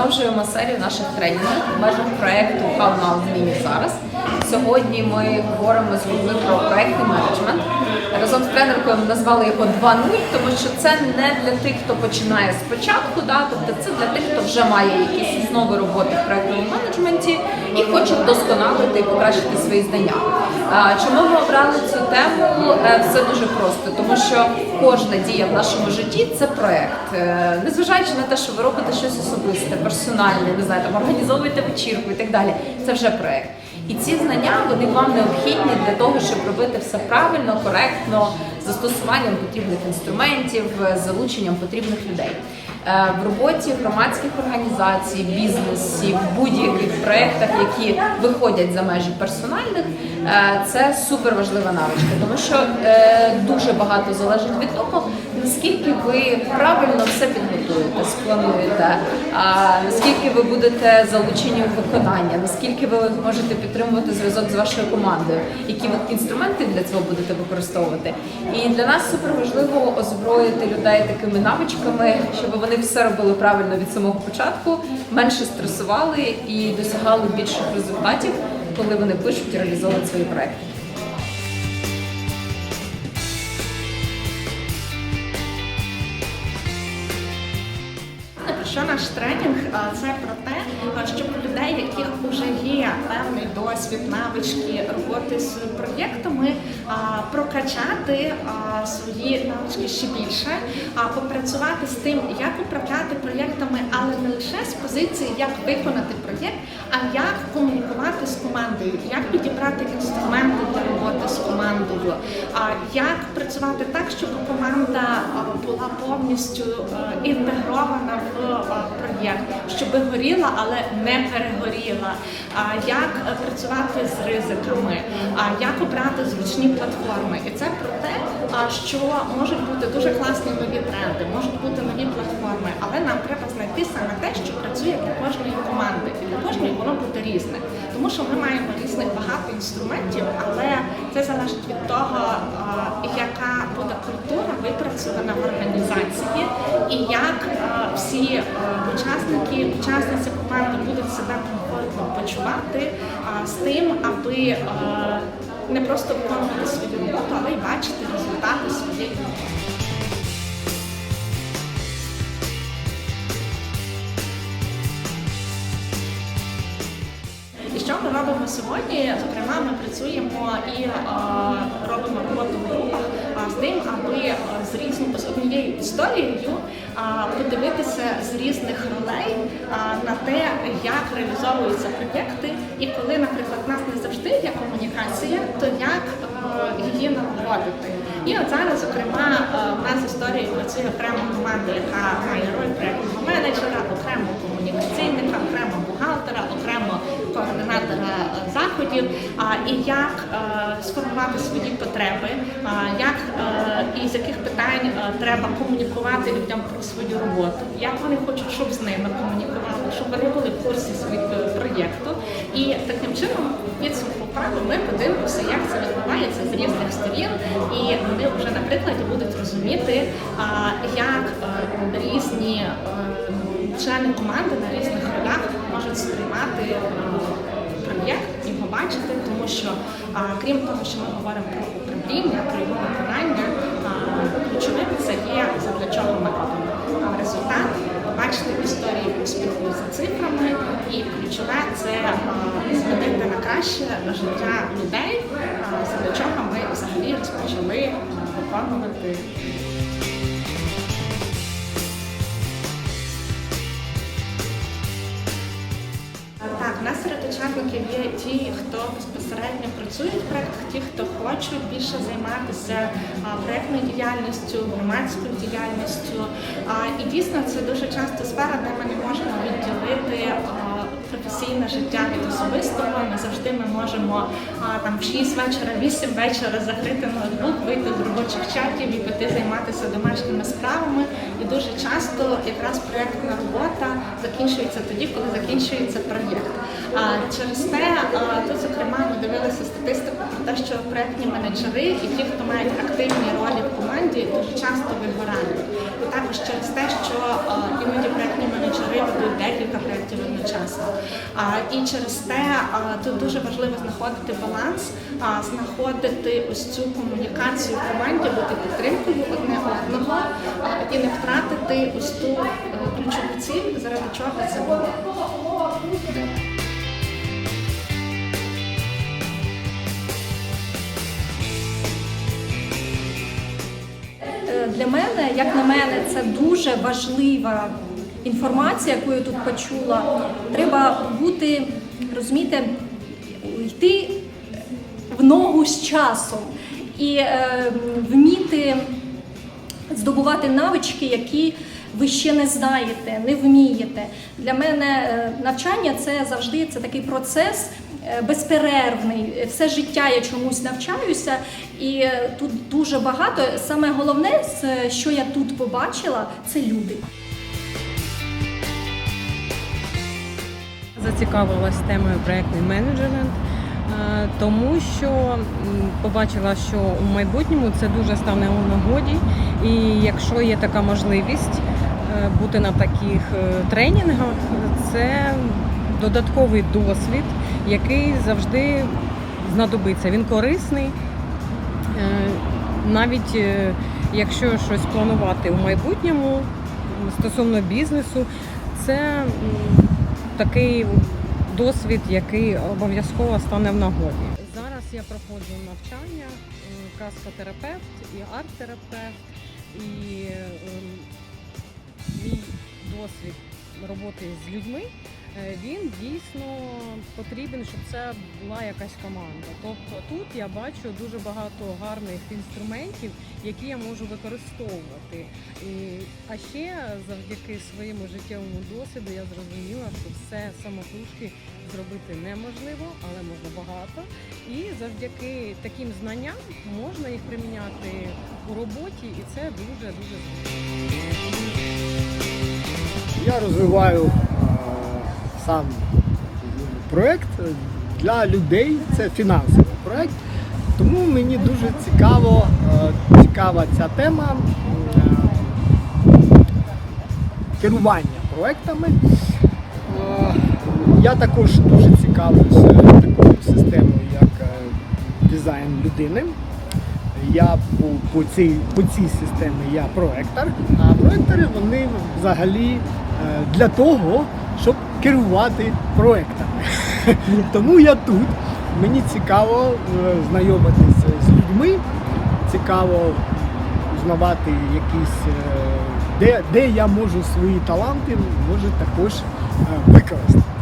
продовжуємо серію наших тренінгів в межах проекту How Now зараз. Сьогодні ми говоримо з людьми про проектний менеджмент. Разом з тренеркою ми назвали його 2.0, тому що це не для тих, хто починає спочатку, да, тобто це для тих, хто вже має якісь основи роботи в проектному менеджменті і хоче вдосконалити і покращити свої знання. Чому ми обрали цю тему? Е, Все дуже просто, тому що кожна дія в нашому житті це проект. Е, Незважаючи на те, що ви робите щось особисте, персональне, не знаю, там організовуєте вечірку і так далі. Це вже проект. І ці знання вони вам необхідні для того, щоб робити все правильно, коректно, застосуванням потрібних інструментів, залученням потрібних людей. Е, В роботі громадських організацій, бізнесів, будь-яких проєктах, які виходять за межі персональних, е, це супер важлива навичка, тому що е, дуже багато залежить від того, наскільки ви правильно все підготуєте, сплануєте, наскільки ви будете залучені у виконання, наскільки ви можете підтримувати зв'язок з вашою командою, які ви інструменти для цього будете використовувати. І для нас супер важливо озброїти людей такими навичками, щоб вони все робили правильно від самого початку, менше стресували і досягали більших результатів, коли вони пишуть і реалізовують свої проекти. Що наш тренінг? Це про те, щоб у людей, яких вже є певний досвід, навички роботи з проєктами, прокачати свої навички ще більше, попрацювати з тим, як управляти проєктами, але не лише з позиції, як виконати проєкт, а як комунікувати з командою, як підібрати інструменти для роботи з командою, як працювати так, щоб команда повністю е, інтегрована в е, проєкт, щоб горіла, але не перегоріла. Як працювати з ризиками, як обрати зручні платформи. І це про те, що можуть бути дуже класні нові тренди, можуть бути нові платформи, але нам треба знайти саме те, що працює для кожної команди, і для кожної воно буде різне. Тому що ми маємо різних багато інструментів, але це залежить від того, яка буде культура випрацьована в організації, і як всі учасники, учасниці команди будуть себе комфортно почувати з тим, аби не просто виконувати свою роботу, але й бачити результати своєї роботи. Сьогодні? Зокрема, ми працюємо і е, робимо роботу в групах з тим, аби е, з різною з однією історією а, подивитися з різних ролей на те, як реалізовуються проєкти, і коли, наприклад, в нас не завжди є комунікація, то як е, її налагодити. І от зараз, зокрема, е, в нас історія працює окрема команда, яка має роль проєктного сформувати свої потреби, як е, і з яких питань е, треба комунікувати людям про свою роботу, як вони хочуть, щоб з ними комунікували, щоб вони були в курсі свого проєкту. І таким чином підсумку вправи ми подивимося, як це відбувається з різних сторін, і вони вже на прикладі будуть розуміти, як е, різні е, члени команди на різних ролях можуть сприймати е, і побачити, тому що а, крім того, що ми говоримо про управління, про його виконання, ключовим це є задля чого ми робимо результат, побачити історії успіху за цифрами, і ключове це а, змінити на краще життя людей, а, задля чого ми взагалі розпочали виконувати. Так, нас серед є ті, хто безпосередньо працюють в проєктах, ті, хто хочуть більше займатися проєктною діяльністю, громадською діяльністю. І дійсно це дуже часто сфера, де ми не можемо відділити професійне життя від особистого. Не завжди ми можемо там в 6 вечора, 8 вечора закрити ноутбук, вийти з робочих чатів і піти займатися домашніми справами. І дуже часто якраз проєктна робота закінчується тоді, коли закінчується проєкт. Через те, тут, зокрема, ми дивилися статистику про те, що проектні менеджери і ті, хто мають активні ролі в команді, дуже часто вигорають. І також через те, що іноді проектні менеджери ведуть декілька проєктів одночасно. І через те тут дуже важливо знаходити баланс, знаходити ось цю комунікацію в команді, бути підтримкою одне одного і не втратити ось ту е, ключову ціль, заради чого це було. Для мене, як на мене, це дуже важлива інформація, яку я тут почула. Треба бути, розумієте, йти в ногу з часом і е, вміти здобувати навички, які ви ще не знаєте, не вмієте. Для мене е, навчання це завжди це такий процес безперервний. Все життя я чомусь навчаюся, і е, тут дуже багато. Саме головне, що я тут побачила, це люди. Зацікавилась темою проектний менеджмент, е, тому що побачила, що у майбутньому це дуже стане у нагоді, і якщо є така можливість е, бути на таких е, тренінгах, це додатковий досвід, який завжди знадобиться. Він корисний. Е, Навіть е, якщо щось планувати у майбутньому стосовно бізнесу, це такий досвід, який обов'язково стане в нагоді. Зараз я проходжу навчання каскотерапевт і арт-терапевт, і ем, мій досвід роботи з людьми. Е, Він дійсно потрібен, щоб це була якась команда. Тобто тут я бачу дуже багато гарних інструментів, які я можу використовувати. І, а ще завдяки своєму життєвому досвіду я зрозуміла, що все самотужки зробити неможливо, але можна багато. І завдяки таким знанням можна їх приміняти у роботі, і це дуже дуже Я розвиваю сам проект для людей. Це фінансовий проект. Тому мені дуже цікаво, е, цікава ця тема е, керування проектами. Е, Я також дуже цікавлюся такою системою, як дизайн людини. Я по, цій, по цій системі я проектор, а проектори вони взагалі для того, щоб керувати проектами. Тому я тут. Мені цікаво е, знайомитися з людьми, цікаво узнавати якісь, е, де, де я можу свої таланти може також е, використати.